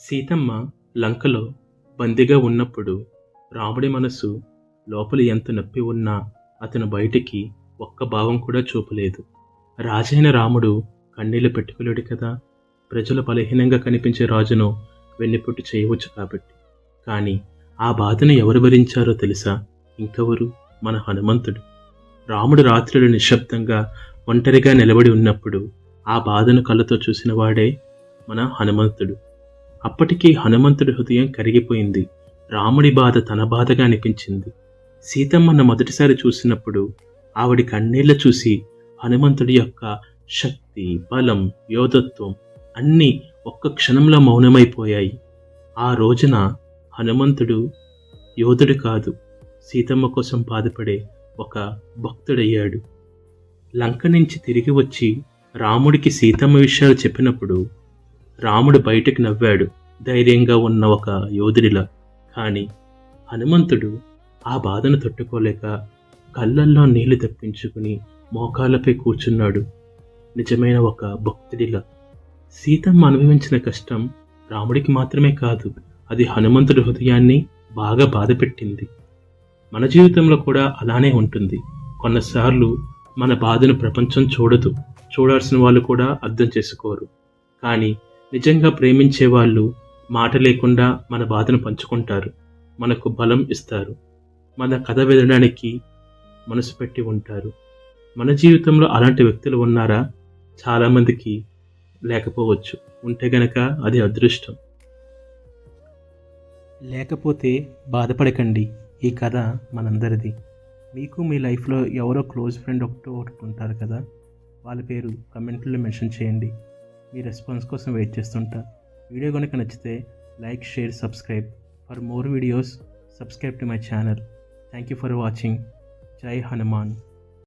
సీతమ్మ లంకలో బందీగా ఉన్నప్పుడు రాముడి మనసు లోపల ఎంత నొప్పి ఉన్నా అతను బయటికి ఒక్క భావం కూడా చూపలేదు. రాజైన రాముడు కన్నీళ్ళు పెట్టుకోలేడు కదా. ప్రజలు బలహీనంగా కనిపించే రాజును వెన్నుపుట్టు చేయవచ్చు కాబట్టి. కానీ ఆ బాధను ఎవరు భరించారో తెలుసా? ఇంకెవరు? మన హనుమంతుడు. రాముడు రాత్రులు నిశ్శబ్దంగా ఒంటరిగా నిలబడి ఉన్నప్పుడు ఆ బాధను కళ్ళతో చూసిన వాడే మన హనుమంతుడు. అప్పటికి హనుమంతుడి హృదయం కరిగిపోయింది. రాముడి బాధ తన బాధగా అనిపించింది. సీతమ్మను మొదటిసారి చూసినప్పుడు ఆవిడి కన్నీళ్ళు చూసి హనుమంతుడి యొక్క శక్తి బలం యోధత్వం అన్నీ ఒక్క క్షణంలో మౌనమైపోయాయి. ఆ రోజున హనుమంతుడు యోధుడు కాదు సీతమ్మ కోసం బాధపడే ఒక భక్తుడయ్యాడు. లంక నుంచి తిరిగి వచ్చి రాముడికి సీతమ్మ విషయాలు చెప్పినప్పుడు రాముడు బయటకు నవ్వాడు. ధైర్యంగా ఉన్న ఒక యోధుడిలా. కానీ హనుమంతుడు ఆ బాధను తట్టుకోలేక కళ్ళల్లో నీళ్ళు తప్పించుకుని మోకాళ్ళపై కూర్చున్నాడు. నిజమైన ఒక భక్తుడిలా. సీతమ్మ అనుభవించిన కష్టం రాముడికి మాత్రమే కాదు అది హనుమంతుడి హృదయాన్ని బాగా బాధపెట్టింది. మన జీవితంలో కూడా అలానే ఉంటుంది. కొన్నిసార్లు మన బాధను ప్రపంచం చూడదు. చూడాల్సిన వాళ్ళు కూడా అర్థం చేసుకోరు. కానీ నిజంగా ప్రేమించే వాళ్ళు మాట లేకుండా మన బాధను పంచుకుంటారు మనకు బలం ఇస్తారు మన కథ వినడానికి మనసు పెట్టి ఉంటారు. మన జీవితంలో అలాంటి వ్యక్తులు ఉన్నారా? చాలామందికి లేకపోవచ్చు. ఉంటే గనక అది అదృష్టం. లేకపోతే బాధపడకండి. ఈ కథ మనందరిది. మీకు మీ లైఫ్లో ఎవరో క్లోజ్ ఫ్రెండ్ ఒకటో ఒకటి ఉంటారు కదా? వాళ్ళ పేరు కమెంట్లో మెన్షన్ చేయండి. మీ రెస్పాన్స్ కోసం వెయిట్ చేస్తుంటా. వీడియో కనుక నచ్చితే like share subscribe. For more videos subscribe to my channel. Thank you for watching. Jai Hanuman.